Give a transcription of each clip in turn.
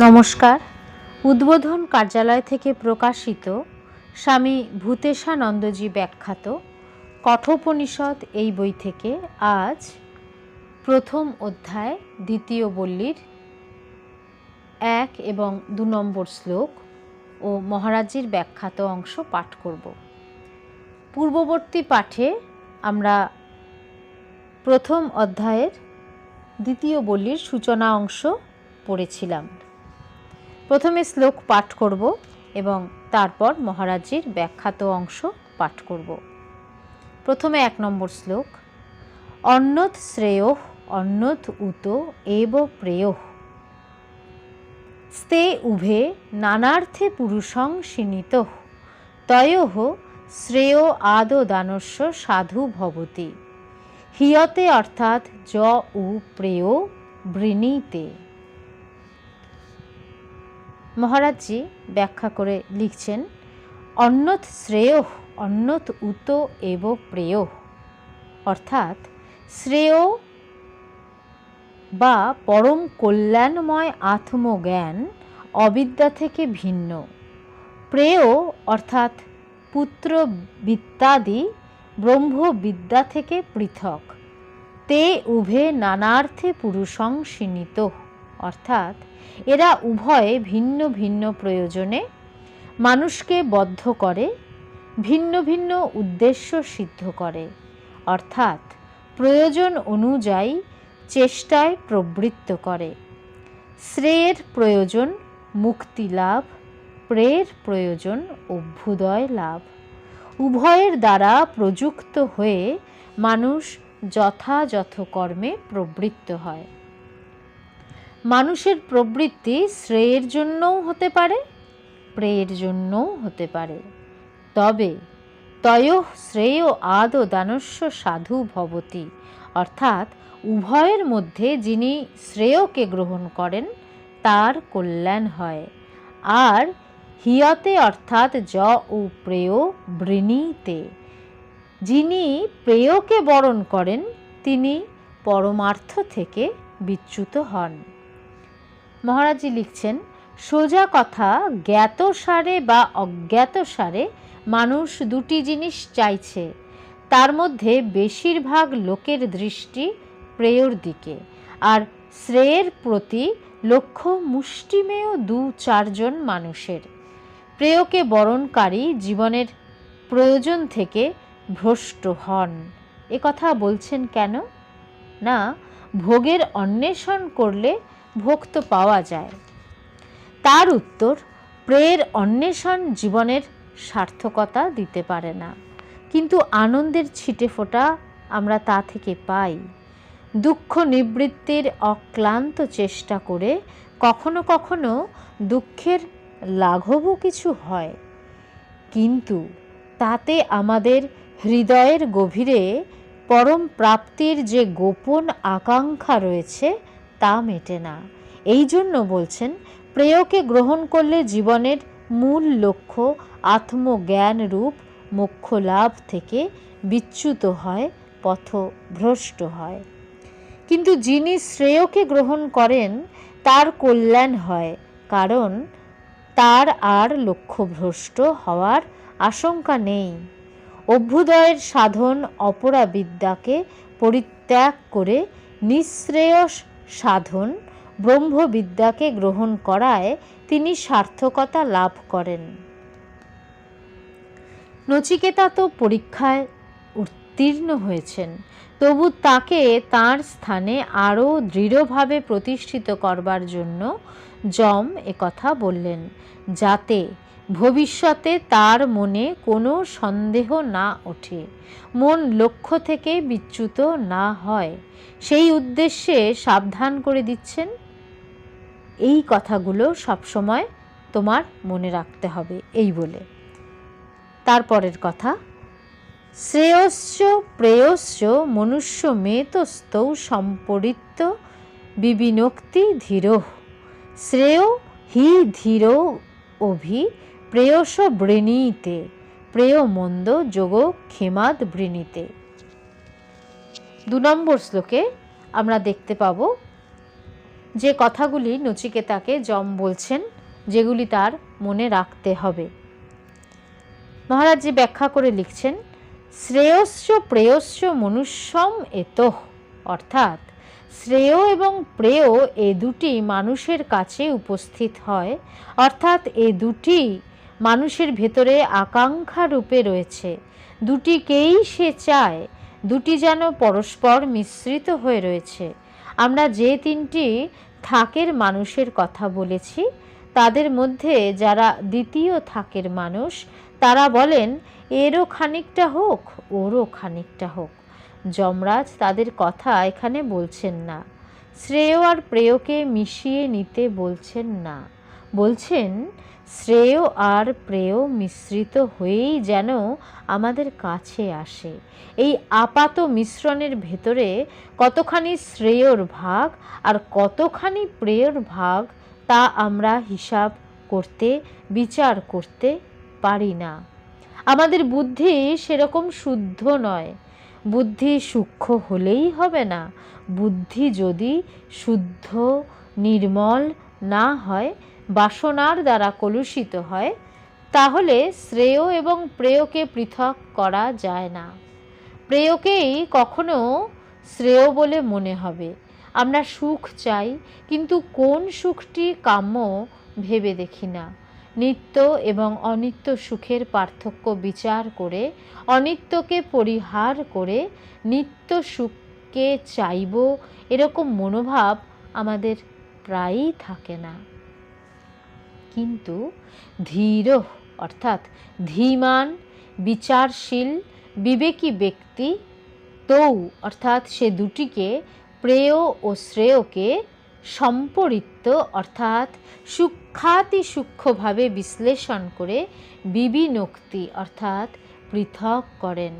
নমস্কার। উদ্বোধন কার্যালয় থেকে প্রকাশিত স্বামী ভূতেশানন্দজি ব্যাখ্যাত কঠোপনিষদ এই বই থেকে আজ প্রথম অধ্যায় দ্বিতীয় বল্লির এক এবং দু নম্বর শ্লোক ও মহারাজজির ব্যাখ্যাত অংশ পাঠ করব। পূর্ববর্তী পাঠে আমরা প্রথম অধ্যায়ের দ্বিতীয় বল্লির সূচনা অংশ পড়েছিলাম। প্রথমে শ্লোক পাঠ করব এবং তারপর মহারাজজির ব্যাখ্যাত অংশ পাঠ করব। প্রথমে এক নম্বর শ্লোক। অন্যত শ্রেয় অন্যত উত, এব প্রেয়। স্তে উভে নানার্থে পুরুষং সীনিত তয়োহ শ্রেয় আদ দানস্য সাধু ভবতি। হিয়তে অর্থাৎ য, উ, প্রেয়, বৃণীতে। মহারাজজি ব্যাখ্যা করে লিখছেন অন্যত শ্রেয় অন্যত উত এব প্রেয়। অর্থাৎ, শ্রেয় বা পরম কল্যাণময় আত্মজ্ঞান অবিদ্যা থেকে ভিন্ন। প্রেয় অর্থাৎ, পুত্র বিদ্যাদি ব্রহ্মবিদ্যা থেকে পৃথক। তে উভে নানার্থে পুরুষং সীমিত অর্থাৎ এরা উভয়ে ভিন্ন ভিন্ন প্রয়োজনে মানুষকে বদ্ধ করে, ভিন্ন ভিন্ন উদ্দেশ্য সিদ্ধ করে। অর্থাৎ প্রয়োজন অনুযায়ী চেষ্টায় প্রবৃত্ত করে। শ্রেয়ের প্রয়োজন মুক্তি লাভ প্রেয়ের প্রয়োজন অভ্যুদয় লাভ। উভয়ের দ্বারা প্রযুক্ত হয়ে মানুষ যথাযথ কর্মে প্রবৃত্ত হয়। মানুষের প্রবৃত্তি শ্রেয়ের জন্যও হতে পারে, প্রেয়ের জন্যও হতে পারে। তবে তয় শ্রেয় আদ দানস্য সাধু ভবতি, অর্থাৎ উভয়ের মধ্যে যিনি শ্রেয়কে গ্রহণ করেন, তার কল্যাণ হয়। আর হিয়তে অর্থাৎ য ও প্রেয় বৃণীতে, যিনি প্রেয়কে বরণ করেন, তিনি পরমার্থ থেকে বিচ্যুত হন। মহারাজি লিখছেন, সোজা কথা, জ্ঞাত সারে বা অজ্ঞাত সারে মানুষ দুটি জিনিস চাইছে। তার মধ্যে বেশিরভাগ লোকের দৃষ্টি প্রেয়র দিকে আর শ্রেয়ের প্রতি লক্ষ্য মুষ্টিমেয় দু চারজন মানুষের। প্রেয়কে বরণকারী জীবনের প্রয়োজন থেকে ভ্রষ্ট হন। কথা বলছেন কেন? না, ভোগের অন্বেষণ করলে ভোগ তো পাওয়া যায়। তার উত্তর প্রেয়ের অন্বেষণ জীবনের সার্থকতা দিতে পারে না। কিন্তু আনন্দের ছিটে ফোটা আমরা তা থেকে পাই। দুঃখ নিবৃত্তির অক্লান্ত চেষ্টা করে কখনো কখনো দুঃখের লাঘবও কিছু হয়। কিন্তু তাতে আমাদের হৃদয়ের গভীরে পরম প্রাপ্তির যে গোপন আকাঙ্ক্ষা রয়েছে তা মেটে না। এই জন্য বলছেন, প্রেয়কে গ্রহণ করলে জীবনের মূল লক্ষ্য আত্মজ্ঞান রূপ মোক্ষ লাভ থেকে বিচ্যুত হয়, পথভ্রষ্ট হয়। কিন্তু যিনি শ্রেয়কে গ্রহণ করেন, তার কল্যাণ হয়, কারণ তার আর লক্ষ্যভ্রষ্ট হওয়ার আশঙ্কা নেই। অভ্যুদয়ের সাধন অপরা বিদ্যাকে পরিত্যাগ করে নিঃশ্রেয়স সাধন, ব্রহ্মবিদ্যাকে গ্রহণ করায় তিনি সার্থকতা লাভ করেন। নচিকেতা তো পরীক্ষায় উত্তীর্ণ হয়েছেন, তবু তাকে তার স্থানে আরও দৃঢ়ভাবে প্রতিষ্ঠিত করবার জন্য যম একথা বললেন, যাতে ভবিষ্যতে তার মনে কোনো সন্দেহ না ওঠে। মন লক্ষ্য থেকে বিচ্যুত না হয়। সেই উদ্দেশ্যে সাবধান করে দিচ্ছেন। এই কথাগুলো সবসময় তোমার মনে রাখতে হবে, এই বলে। তারপরের কথা, শ্রেয়স্য প্রেয়স্য মনুষ্য মেতস্তৌ সম্পরিত্য বিবিনক্তি ধীর। শ্রেয় হি ধীর অভি প্রেয়স বৃণীতে, প্রেয় মন্দ যোগ ক্ষেমাদ বৃণীতে। দু নম্বর শ্লোকে আমরা দেখতে পাব, যে কথাগুলি নচিকেতাকে যম বলছেন, যেগুলি তার মনে রাখতে হবে। মহারাজজি ব্যাখ্যা করে লিখছেন, শ্রেয়স্য প্রেয়স্য মনুষ্যম এত, অর্থাৎ শ্রেয় এবং প্রেয় এ দুটি মানুষের কাছে উপস্থিত হয়, অর্থাৎ এ দুটি মানুষের ভেতরে আকাঙ্ক্ষা রূপে রয়েছে। দুটিকেই সে চায়, দুটি যেন পরস্পর মিশ্রিত হয়ে রয়েছে। আমরা যে তিনটি থাকের মানুষের কথা বলেছি, তাদের মধ্যে যারা দ্বিতীয় থাকের মানুষ, তারা বলেন, এরও খানিকটা হোক, ওরও খানিকটা হোক। যমরাজ তাদের কথা এখানে বলছেন না। শ্রেয় আর প্রেয়কে মিশিয়ে নিতে বলছেন না। বলছেন শ্রেয় আর প্রেয় মিশ্রিত হয়েই যেন আমাদের কাছে আসে। এই আপাত মিশ্রণের ভেতরে কতখানি শ্রেয়র ভাগ আর কতখানি প্রেয়র ভাগ তা আমরা হিসাব করতে, বিচার করতে পারি না। আমাদের বুদ্ধি সেরকম শুদ্ধ নয়। বুদ্ধি সূক্ষ্ম হলেই হবে না। বুদ্ধি যদি শুদ্ধ, নির্মল না হয় বাসনার দ্বারা কলুষিত হয়, তাহলে শ্রেয় এবং প্রেয়কে পৃথক করা যায় না। প্রেয়কেই কখনো শ্রেয় বলে মনে হবে। আমরা সুখ চাই, কিন্তু কোন সুখটি কাম্য ভেবে দেখি না। নিত্য এবং অনিত্য সুখের পার্থক্য বিচার করে, অনিত্যকে পরিহার করে নিত্য সুখকে চাইব, এরকম মনোভাব আমাদের প্রায়ই থাকে না। কিন্তু ধীর অর্থাৎ ধীমান, বিচারশীল, বিবেকী ব্যক্তি তৌ অর্থাৎ সে দুটিকে প্রেয় ও শ্রেয়কে সম্পরিত্য অর্থাৎ সূক্ষাতি সূক্ষ্মভাবে বিশ্লেষণ করে বিবিনোক্তি, অর্থাৎ পৃথক করেন।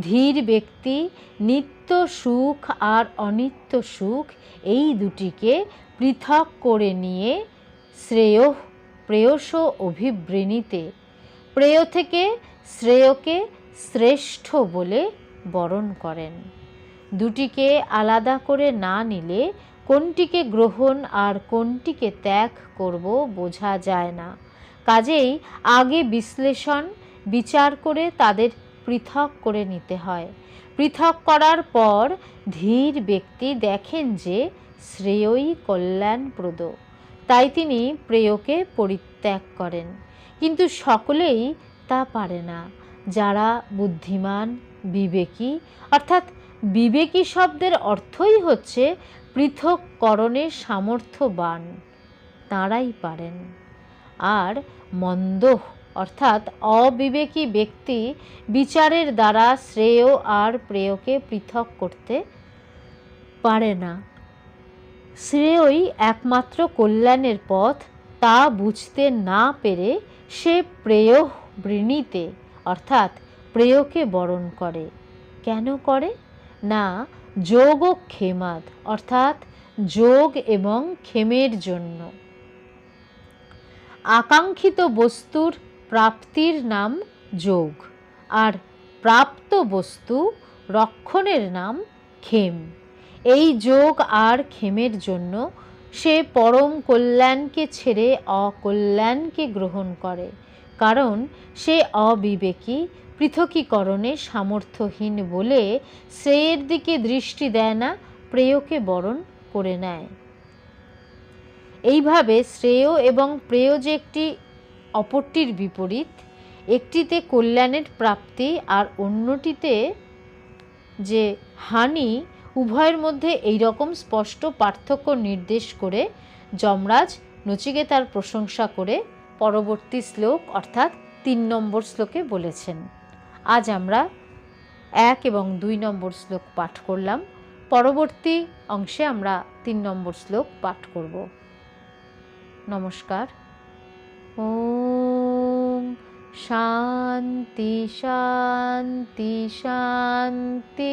ধীর ব্যক্তি, নিত্য সুখ আর অনিত্য সুখ এই দুটিকে পৃথক করে নিয়ে শ্রেয় প্রেয়স অভিবৃণীতে, প্রেয় থেকে শ্রেয়কে শ্রেষ্ঠ বলে বরণ করেন। দুটিকে আলাদা করে না নিলে কোনটিকে গ্রহণ আর কোনটিকে ত্যাগ করব বোঝা যায় না। কাজেই আগে বিশ্লেষণ, বিচার করে তাদের পৃথক করে নিতে হয়। পৃথক করার পর ধীর ব্যক্তি দেখেন যে শ্রেয়ই কল্যাণপ্রদ। তাই তিনি প্রেয়কে পরিত্যাগ করেন। কিন্তু সকলেই তা পারে না। যারা বুদ্ধিমান, বিবেকী, অর্থাৎ বিবেকী শব্দের অর্থই হচ্ছে পৃথককরণে সামর্থ্যবান, তাঁরাই পারেন। আর মন্দ অর্থাৎ অবিবেকী ব্যক্তি, বিচারের দ্বারা শ্রেয় আর প্রেয়কে পৃথক করতে পারে না। শ্রেয়ই একমাত্র কল্যাণের পথ, তা বুঝতে না পেরে সে প্রেয় বৃণীতে, অর্থাৎ প্রেয়কে বরণ করে। কেন করে? না, যোগ ও ক্ষেমাদ, অর্থাৎ যোগ এবং ক্ষেমের জন্য। আকাঙ্ক্ষিত বস্তুর প্রাপ্তির নাম যোগ, আর প্রাপ্ত বস্তু রক্ষণের নাম ক্ষেম। এই যোগ আর ক্ষেমের জন্য সে পরম কল্যাণকে ছেড়ে অকল্যাণকে গ্রহণ করে, কারণ সে অবিবেকী, পৃথকীকরণে সামর্থ্যহীন বলে শ্রেয়ের দিকে দৃষ্টি দেয় না, প্রেয়কে বরণ করে নেয়। এইভাবে শ্রেয় এবং প্রেয় যে একটি অপরটির বিপরীত, একটিতে কল্যাণের প্রাপ্তি আর অন্যটিতে যে হানি উভয়ের মধ্যে এই রকম স্পষ্ট পার্থক্য নির্দেশ করে যমরাজ নচিকেতার প্রশংসা করে পরবর্তী শ্লোক, অর্থাৎ তিন নম্বর শ্লোকে বলেছেন। আজ আমরা এক এবং দুই নম্বর শ্লোক পাঠ করলাম। পরবর্তী অংশে আমরা তিন নম্বর শ্লোক পাঠ করব। নমস্কার। ওম শান্তি শান্তি শান্তি।